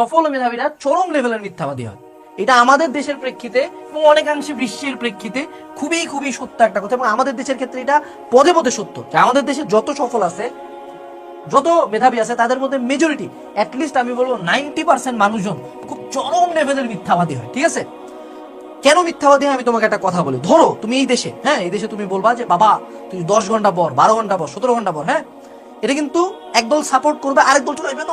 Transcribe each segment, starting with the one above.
সফল মেধাবীরা চরম লেভেলের মিথ্যাবাদী হয়। এটা আমাদের দেশের প্রেক্ষিতে এবং অনেকাংশে বিশ্বের প্রেক্ষিতে খুবই খুবই সত্য একটা কথা এবং আমাদের দেশের ক্ষেত্রে এটা পদে পদে সত্য। আমাদের দেশে যত সফল আছে, যত মেধাবী আছে, তাদের মধ্যে মেজরিটি অ্যাটলিস্ট আমি বলব নাইনটি পার্সেন্ট মানুষজন খুব চরম লেভেলের মিথ্যাবাদী হয়, ঠিক আছে? কেন মিথ্যাবাদী আমি তোমাকে একটা কথা বলি। ধরো, তুমি এই দেশে হ্যাঁ এই দেশে তুমি বলবা যে, বাবা, তুই দশ ঘণ্টা পর বারো ঘণ্টা পর সতেরো ঘণ্টা পর হ্যাঁ? এটা কিন্তু একদল সাপোর্ট করবে, আরেক দল চলে আসবে।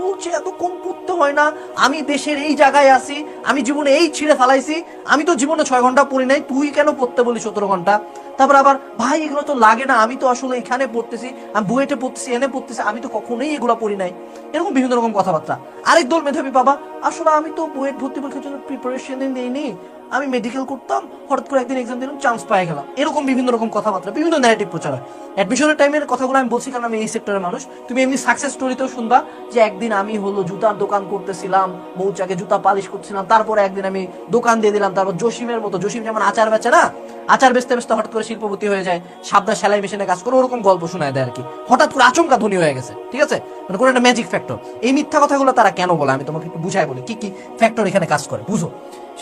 বলছে এতক্ষণ পড়তে হয় না। আমি দেশের এই জায়গায় আছি, আমি জীবনে এই ছিঁড়ে ফেলাইছি, আমি তো জীবনে ছয় ঘণ্টা পড়ি নাই, তুই কেন পড়তে বলি সতেরো ঘণ্টা? তারপর আবার, ভাই, এগুলো তো লাগে না, আমি তো আসলে এখানে পড়তেছি, আমি বুয়েটে পড়তেছি, এনে পড়তেছি, আমি তো কখনোই এগুলো পড়ি নাই। এরকম বিভিন্ন রকম কথাবার্তা। আরেক দল মেধাবী বাবা আসলে আমি তো বুয়েট ভর্তি পরীক্ষার জন্য প্রিপারেশন নেইনি আমি মেডিকেল করতাম, হঠাৎ করে একদিন এক্সাম দিলাম চান্স পাই গেলাম। এরকম বিভিন্ন রকম কথাবার্তা, বিভিন্ন ন্যারেটিভ প্রচার হয়। অ্যাডমিশনের টাইমের কথাগুলো আমি বলছি কারণ আমি এই সেক্টরের মানুষ। তুমি এমনি সাকসেস স্টোরিতেও শুনবা যে একদিন আমি হলো জুতার দোকান করতেছিলাম, মৌচাকে জুতা পালিশ করছিলাম তারপরে একদিন আমি দোকান দিয়ে দিলাম, তারপর জসিমের মতো, জসিম যেমন আচার বেচে না, আচার বেচতে বেচতে হঠাৎ করে শিল্পপতি হয়ে যায় সাবদা সেলাই মেশিনে কাজ করে ওরকম গল্প শোনায় দেয় আর কি। হঠাৎ করে আচমকা ধনী হয়ে গেছে, ঠিক আছে? মানে কোনো একটা ম্যাজিক ফ্যাক্টর এই মিথ্যা কথাগুলো তারা কেন বলে? আমি তোমাকে একটু বুঝাই বলি, কি কি ফ্যাক্টর এখানে কাজ করে, বুঝো।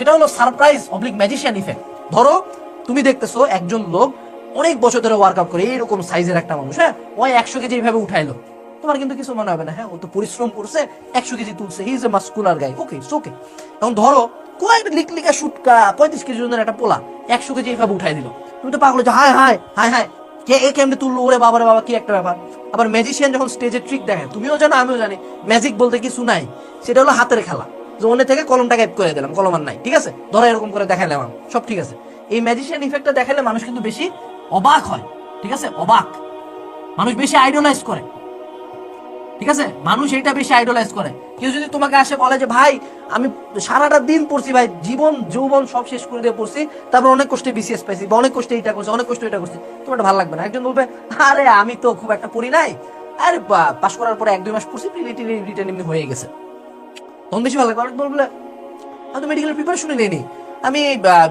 সেটা হলো সারপ্রাইজ অবলিক ম্যাজিশিয়ান ইফেক্ট ধরো তুমি দেখতেছো একজন লোক অনেক বছর ধরে ওয়ার্কআউট করে এইরকম সাইজের একটা মানুষ হ্যাঁ? ওই একশো কেজি এইভাবে উঠাইলো। তোমার কিন্তু কিছু মনে হবে না হ্যাঁ? ও তো পরিশ্রম করছে একশো কেজি তুলছে হি ইজ এ মাস্কুলার গাই ওকে ওকে এখন ধরো কয়েক লিক লিকা শুটকা পঁয়ত্রিশ কেজি ওজনের একটা পোলা একশো কেজি এইভাবে উঠাই দিল। তুমি তো পাগল হচ্ছে, হায় হায় হায় হায়। কে এ কেমনে তুললো ওরে বাবারে বাবা কি একটা ব্যাপার। আবার ম্যাজিশিয়ান যখন স্টেজে ট্রিক দেখে তুমিও জানো আমিও জানি। ম্যাজিক বলতে কিছু নাই সেটা হলো হাতের খেলা। জোনে থেকে কলমটা গাইব করে দিলাম কলম আর নাই ঠিক আছে? ধরো এরকম করে দেখাইলাম আমি, সব ঠিক আছে। এই ম্যাজিশিয়ান ইফেক্টটা দেখালে মানুষ কিন্তু বেশি অবাক হয় ঠিক আছে? অবাক। মানুষ বেশি আইডলাইজ করে। ঠিক আছে? মানুষ এটা বেশি আইডলাইজ করে। কেউ যদি তোমাকে আসে বলে যে ভাই আমি সারাটা দিন পড়ছি ভাই জীবন যৌবন সব শেষ করে দিয়ে পড়ছি তারপর অনেক কষ্টে বিসিএস পাইছি বা অনেক কষ্টে এটা করছি অনেক কষ্ট এটা করছি। তোমার ভালো লাগবে না। একজন বলবে আরে আমি তো খুব একটা পড়ি নাই। আরে পাশ করার পরে এক দুই মাস পড়ছি রিটার্ন এমনি হয়ে গেছে। তখন বেশি ভালো লাগবে বলবে আমি তো মেডিকেল প্রিপারেশনই আমি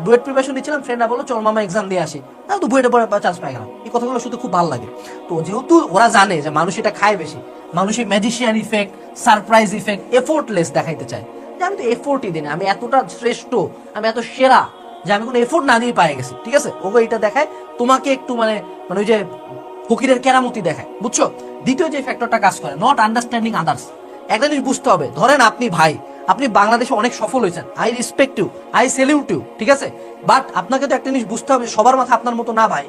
বুয়েট প্রিপারেশন নিচ্ছিলাম ফ্রেন্ডরা বলো চল মামা এক্সাম দিয়ে আসি। তো বুয়েটে পরে চান্স পাই গেলাম। এই কথাগুলো শুধু খুব ভালো লাগে। তো যেহেতু ওরা জানে যে মানুষ এটা খায় বেশি, মানুষ এই magician effect surprise effect effortless দেখাইতে চায়। যে আমি তো এফোর্টই দিই আমি এতটা শ্রেষ্ঠ, আমি এত সেরা যে আমি কোনো এফোর্ট না দিয়ে পাই গেছি, ঠিক আছে? ওকে এটা দেখায়, তোমাকে একটু মানে মানে ওই যে ফকিরের কেরামতি দেখায়, বুঝছ? দ্বিতীয় যে ফ্যাক্টরটা কাজ করে নট আন্ডারস্ট্যান্ডিং আদার্স একটা জিনিস বুঝতে হবে। ধরেন আপনি ভাই, আপনি বাংলাদেশে অনেক সফল হয়েছেন। I respect you I salute you ঠিক আছে? বাট আপনাকে তো একটা জিনিস বুঝতে হবে, সবার মাথা আপনার মতো না ভাই।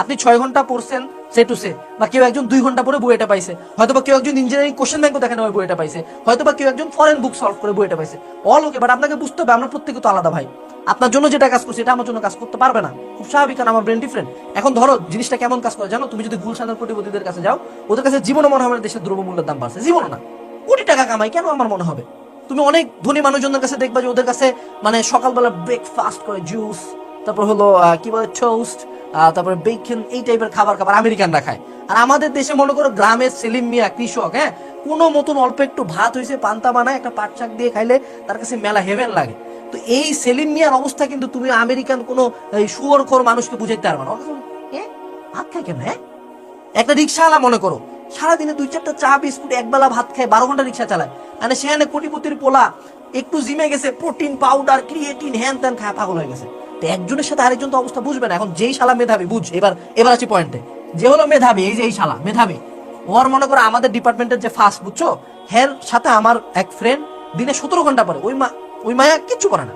আপনি ছয় ঘণ্টা পড়ছেন, সে টু সে, বা কেউ একজন দুই ঘণ্টা পরে বইটা পাইছে। হয়তো বা কেউ একজন ইঞ্জিনিয়ারিং কোশ্চেন ব্যাংকও দেখেন ওই বইটা পাইছে। হয়তো বা কেউ একজন ফরেন বুক সলভ করে বইটা পাইছে। অল ওকে বাট আপনাকে বুঝতে হবে, আমরা প্রত্যেকে তো আলাদা ভাই। আপনার জন্য যেটা কাজ করছে, এটা আমার জন্য কাজ করতে পারবে না। খুব স্বাভাবিক, কারণ আমার ব্রেন ডিফারেন্ট এখন ধরো, জিনিসটা কেমন কাজ করে জানো? তুমি যদি গুলশানের কোটিপতিদের কাছে যাও, ওদের কাছে জীবনে মনে হবে দেশের দ্রব্যমূল্যের দাম বাড়ছে। জীবন না। কোটি টাকা কামাই, কেন আমার মনে হবে? তুমি অনেক ধনী মানুষজনের কাছে দেখবা যে ওদের কাছে মানে সকালবেলা ব্রেকফাস্ট করে জুস তারপর হলো কি বলে টোস্ট তারপরে বেকন এই টাইপের খাবার খাবার আমেরিকানরা খায়। আর আমাদের দেশে মনে করো গ্রামের সেলিম মিয়া, কৃষক হ্যাঁ? কোনো মতন অল্প একটু ভাত হয়েছে পান্তা বানায়, একটা পাট শাক দিয়ে খাইলে তার কাছে মেলা হেভেন লাগে। তো এই সেলিম মিয়ার অবস্থা কিন্তু তুমি আমেরিকান কোনো শুয়োর খোর মানুষকে বুঝাইতে পারবে না। ভাত খায় কেন হ্যাঁ? একটা রিক্সাওয়ালা মনে করো সারাদিনে দুই চারটা চা, বিস্কুট একবেলা ভাত খায়, বারো ঘণ্টা রিক্সা চালায়। মানে সেখানে কোটিপতির পোলা একটু জিমে গেছে প্রোটিন পাউডার ক্রিয়েটিন হ্যান ত্যান খায়, পাগল হয়ে গেছে। তো একজনের সাথে আরেকজন তো অবস্থা বুঝবে না। এখন যেই শালা মেধাবী, বুঝ, এবার এবার আছি পয়েন্টে যে হলো মেধাবী, এই যে এই শালা, মেধাবী। ওর মনে করো আমাদের ডিপার্টমেন্টের যে ফার্স্ট বুঝছ? হের সাথে আমার এক ফ্রেন্ড দিনে সতেরো ঘণ্টা পরে ওই মা, ওই মায়া কিচ্ছু করে না।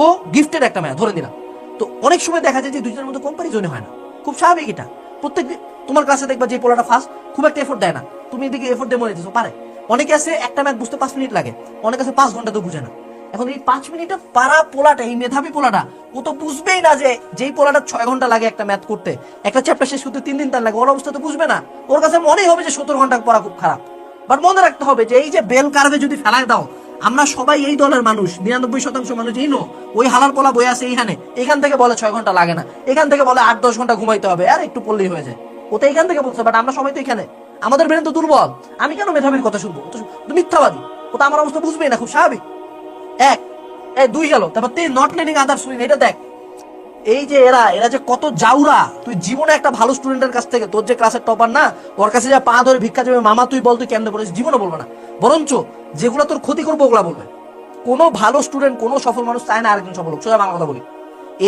ও গিফটের একটা মায়া, ধরে দিলাম তো অনেক সময় দেখা যায় যে দুজনের মধ্যে কম্পারিজনই হয় না। খুব স্বাভাবিক এটা। প্রত্যেক তোমার কাছে দেখবা যে পোলাটা ফার্স্ট খুব একটা এফোর্ট দেয় না। তুমি এদিকে এফোর্ট দিয়ে মনে পারে। অনেকে আছে, একটা ম্যাথ বুঝতে পাঁচ মিনিট লাগে। অনেক আছে, পাঁচ ঘণ্টা তো বুঝে না। এখন এই পাঁচ মিনিটে পারা পোলাটা, এই মেধাবী পোলাটা, ও তো বুঝবেই না যে যেই পোলাটা ছয় ঘণ্টা লাগে একটা ম্যাথ করতে, একটা চ্যাপ্টার শেষ করতে তিন দিন তার লাগে, ওর অবস্থা তো বুঝবে না। ওর কাছে মনেই হবে যে সত্তর ঘণ্টা পড়া খুব খারাপ। বাট মনে রাখতে হবে যে এই যে বেল কার্ভে যদি ফেলায় দাও, আমরা সবাই এই দলের মানুষ, নিরানব্বই শতাংশ মানুষ, এই নো, ওই হালার পোলা বই আছে এইখানে, এখান থেকে বলে ছয় ঘণ্টা লাগে না, এখান থেকে বলে আট দশ ঘণ্টা ঘুমাইতে হবে, আর একটু পড়লেই হয়ে যায়। ও তো এখান থেকে বলছে? বাট আমরা সবাই তো এখানে। আমাদের ব্রেন তো দুর্বল। আমি কেন মেধাবীর কথা শুনব? মিথ্যাবাদী। ও তো আমার অবস্থা বুঝবেই না, খুব স্বাভাবিক। এক, এই দুই গেল। তারপর তিন নট নেডিং আদার্স এটা দেখ, এই যে এরা এরা যে কত জাউরা, তুই জীবনে একটা ভালো স্টুডেন্টের কাছ থেকে, তোর যে ক্লাসের টপার না, ওর কাছে যা পা ধরে ভিক্ষা যাবে মামা তুই বল, তুই কেমনে পড়েছিস জীবনে বলবে না। বরঞ্চ যেগুলো তোর ক্ষতি করব, ওগুলা বলবে। কোনো ভালো স্টুডেন্ট কোনো সফল মানুষ চায় না আরেকজন সফল হোক। সোজা বাংলা কথা বলি।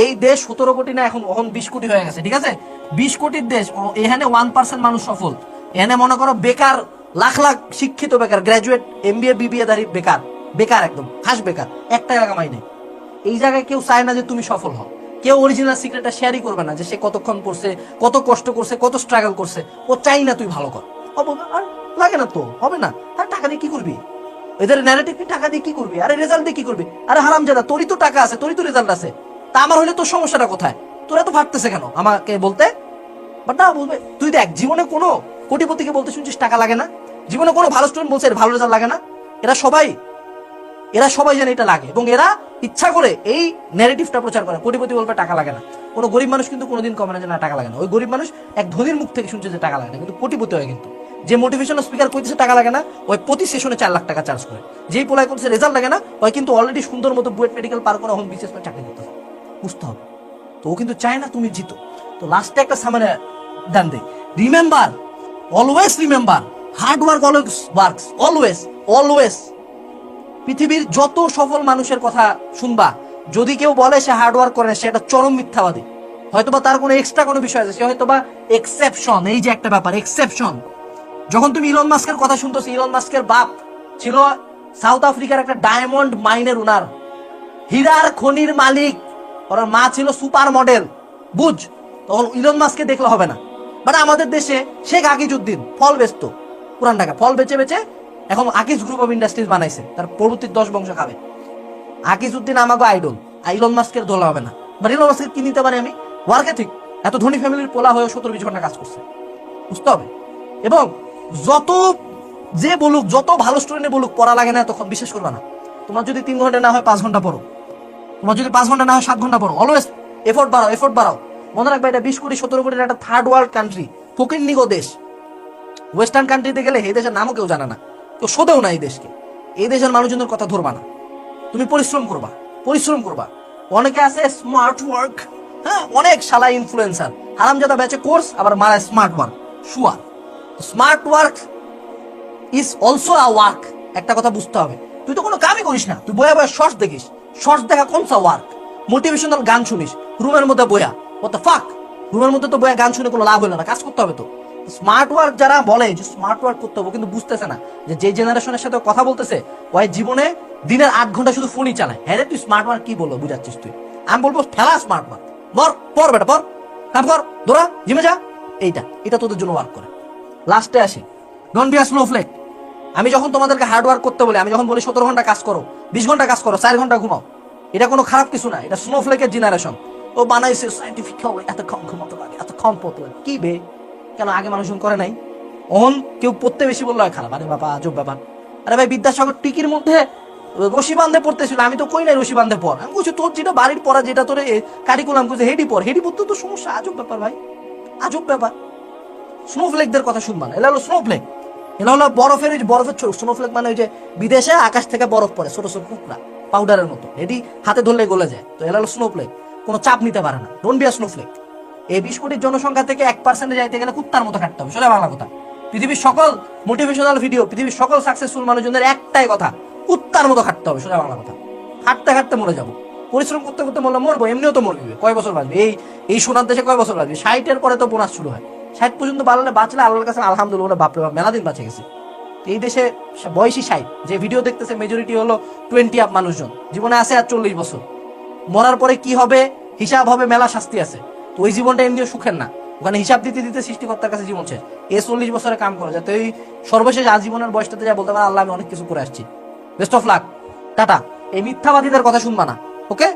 এই দেশ সতেরো কোটি না, এখন এখন বিশ কোটি হয়ে গেছে, ঠিক আছে? বিশ কোটির দেশ এখানে ওয়ান পার্সেন্ট মানুষ সফল। এখানে মনে করো বেকার, লাখ লাখ শিক্ষিত বেকার graduate M B A BBA দাঁড়ি বেকার বেকার একদম হাস বেকার, একটা টাকা কামাই নেই। এই জায়গায় কেউ চায় না যে তুমি সফল হও। কেউ অরিজিনাল সিক্রেটটা শেয়ারই করবে না যে সে কতক্ষণ করছে, কত কষ্ট করছে, কত স্ট্রাগল করছে। ও চাই না তুই ভালো কর। আর লাগে না তো, হবে না। আর টাকা দিয়ে কি করবি? এদের ন্যারেটিভ টাকা দিয়ে কি করবি? আরে রেজাল্ট দিয়ে কি করবি? আরে হারাম জাদা তোরই তো টাকা আছে, তোরই তো রেজাল্ট আছে। তা আমার হলে তোর সমস্যাটা কোথায়? তোরা তো ফাটতেছে কেন? আমাকে বলতে? বাট না, বলবে। তুই দেখ, জীবনে কোনো কোটিপতিকে বলতে শুনছিস টাকা লাগে না? জীবনে কোনো ভালো স্টুডেন্ট বলছে ভালো রেজাল্ট লাগে না? এরা সবাই এরা সবাই জানে এটা লাগে। এবং এরা ইচ্ছা করে এই ন্যারেটিভটা প্রচার করে। কোটিপতি বলবে টাকা লাগে না। কোনো গরিব মানুষ কিন্তু কোনোদিন কমে না যে, না, টাকা লাগে না। ওই গরিব মানুষ এক ধনির মুখ থেকে শুনছে যে, টাকা লাগে না। কিন্তু কোটিপতি হয় কিন্তু। যে মোটিভেশনাল স্পিকার কইতেছে টাকা লাগে না, ওই প্রতি সেশনে চার লাখ টাকা চার্জ করে। যেই পোলায় করছে রেজাল্ট লাগে না, ওই কিন্তু অলরেডি সুন্দর মতো বুয়েট মেডিকেল পার করে এখন বিশেষ করে চাকরি করতেছে। বুঝতে হবে। তো ও কিন্তু চায় না তুমি জিতো। তো লাস্টে একটা সামনে ডান they remember always remember hard work always works always always পৃথিবীর যত সফল মানুষের কথা শুনবা, যদি কেউ বলে সে হার্ড ওয়ার্ক করে সে একটা চরম মিথ্যাবাদী। হয়তোবা তার কোনো এক্সট্রা কোনো বিষয় আছে, সে হয়তোবা এক্সেপশন এই যে একটা ব্যাপার এক্সেপশন যখন তুমি ইলন মাস্কের কথা শুনতেছো ইলন মাস্কের বাপ ছিল সাউথ আফ্রিকার একটা ডায়মন্ড মাইনের উনার। হীরার খনির মালিক ওর মা ছিল সুপার মডেল, বুঝ? তখন ইলন মাস্ককে দেখলে হবে না। বাট আমাদের দেশে শেখ আকিজউদ্দিন ফল বেচত, পুরান টাকা ফল বেচে বেচে এখন আকিজ গ্রুপ অফ ইন্ডাস্ট্রিজ বানাইছে, তার পরবর্তী দশ বংশ খাবে। আকিজউদ্দিন আমাকে আইডল ইলন মাস্কের দোলা হবে না। বাট ইলন মাস্কের কি নিতে পারি আমি? ওয়ার্কে ঠিক এত ধনী ফ্যামিলির পোলা হয়ে সত্তর বিশ ঘণ্টা কাজ করছে। বুঝতে হবে? এবং যত যে বলুক, যত ভালো স্টুডেন্টে বলুক, পড়া লাগে না, তখন বিশ্বাস করবে না। তোমার যদি তিন ঘণ্টা না হয় পাঁচ ঘণ্টা পড়ো। তোমার যদি পাঁচ ঘণ্টা না হয়, সাত ঘণ্টা পড়ো। অলওয়েজ এফোর্ট বাড়াও এফোর্ট বাড়াও। মনে রাখবে এটা বিশ কোটি, সতেরো কোটির একটা থার্ড ওয়ার্ল্ড কান্ট্রি ফকির নিগো দেশ। ওয়েস্টার্ন কান্ট্রিতে গেলে এই দেশের নামও কেউ জানে না। কেউ শোধেও না এই দেশকে। এই দেশের মানুষজনের কথা ধরবা না। তুমি পরিশ্রম করবা পরিশ্রম করবা। অনেকে আছে স্মার্ট ওয়ার্ক হ্যাঁ অনেক শালা ইনফ্লুয়েন্সার হারামজাদা ব্যাচে কোর্স আবার মারা smart work sure smart work is also a work একটা কথা বুঝতে হবে। তুই তো কোনো কামই করিস না। তুই বয়া বয়ে শর্টস দেখিস। শর্টস দেখা কোন ওয়ার্ক মোটিভেশনাল গান শুনিস, রুমের মধ্যে বয়া ওটা ফাক রুমের মধ্যে তো বয়া গান শুনে কোনো লাভ হলো না, কাজ করতে হবে তো। স্মার্ট ওয়ার্ক যারা বলে যে স্মার্ট ওয়ার্ক করতে হবে কিন্তু বুঝতেছে না যে যে জেনারেশনের সাথে কথা বলতেছে ওই জীবনে দিনের আট ঘণ্টা শুধু ফোনই চালায়। হ্যাঁ রে, তুই স্মার্ট ওয়ার্ক কি বলব বুঝাচ্ছিস তুই? আমি বলব, ফেলা স্মার্ট ওয়ার্ক বর পর বেটা, পর। কাম কর, দৌড়া, জিমে যা। এইটা, এটা তোদের জন্য ওয়ার্ক করে। লাস্টে আসি। ডোন্ট বি আ স্নোফ্লেক আমি যখন তোমাদেরকে হার্ড ওয়ার্ক করতে বলি, আমি যখন বলি, সতেরো ঘণ্টা কাজ করো, বিশ ঘণ্টা কাজ করো, চার ঘণ্টা ঘুমাও, এটা কোনো খারাপ কিছু না, এটা স্নোফ্লেকের জেনারেশন ও বানাইছে সাইন্টিফিক এত কম ঘুমাতে লাগে, এত কম পড়তে লাগে। কি বে? কেন আগে মানুষজন করে নাই? অন কেউ পড়তে বেশি বলল খারাপ, আরে বাবা, আজব ব্যাপার। আরে ভাই, বিদ্যাসাগর টিকির মধ্যে রশি বান্ধে পড়তেছিল, আমি তো কই নাই রশি বান্ধে পড়। আমি বলছি, তোর যেটা বাড়ির পড়া, যেটা তোর কারিকুলাম করছে হেডি পড়, হেডি পড়তে তো সমস্যা, আজব ব্যাপার ভাই, আজব ব্যাপার। স্নোফ্লেকদের কথা শুনবা না এলা হলো স্নোফ্লেক এলা হলো বরফের বরফের স্নোফ্লেক মানে ওই যে বিদেশে আকাশ থেকে বরফ পড়ে, ছোট ছোট টুকরা পাউডারের মতো। এটি হাতে ধরলে গলে যায়। তো এলা হলো স্নোফ্লেক কোনো চাপ নিতে পারে না। ডোন্ট বি আ স্নোফ্লেক এই বিশ কোটির জনসংখ্যা থেকে এক পার্সেন্টে যাইতে গেলে কুত্তার মতো কাটতে হবে। সোজা বাংলা কথা। পৃথিবীর সকল মোটিভেশনাল ভিডিও পৃথিবীর সকল সাকসেসফুল মানুষজনের একটাই কথা, কুত্তার মতো খাটতে হবে। সোজা বাংলা কথা। হাঁটতে হাঁটতে মরে যাব। পরিশ্রম করতে করতে মরলে মরবো, এমনিও তো মরবি। কয় বছর বাঁচবে? এই এই সোনার দেশে কয় বছর বাঁচবে? ষাটের পরে তো বোনাস শুরু হয়। ষাট পর্যন্ত বাড়লে বাঁচলে আল্লাহর কাছে আলহামদুলিল্লাহ বাপরে বাপ, মেলা দিন বাঁচে গেছে। এই দেশে বয়সী ষাট, যে ভিডিও দেখতেছে মেজরিটি হলো টোয়েন্টি আপ মানুষজন। জীবনে আছে আর চল্লিশ বছর। মরার পরে কি হবে, হিসাব হবে, মেলা শাস্তি আছে। তো ওই জীবনটা এমনিও সুখের না। ওখানে হিসাব দিতে দিতে সৃষ্টিকর্তার কাছে জীবন শেষ। এ চল্লিশ বছরে কাম করে। যাতে ওই সর্বশেষ আজীবনের বয়সটাতে যা বলতে পারে, আল্লাহ আমি অনেক কিছু করে আসছি। Best of luck tata. এই মিথ্যাবাদীদের কথা শুনবা না ওকে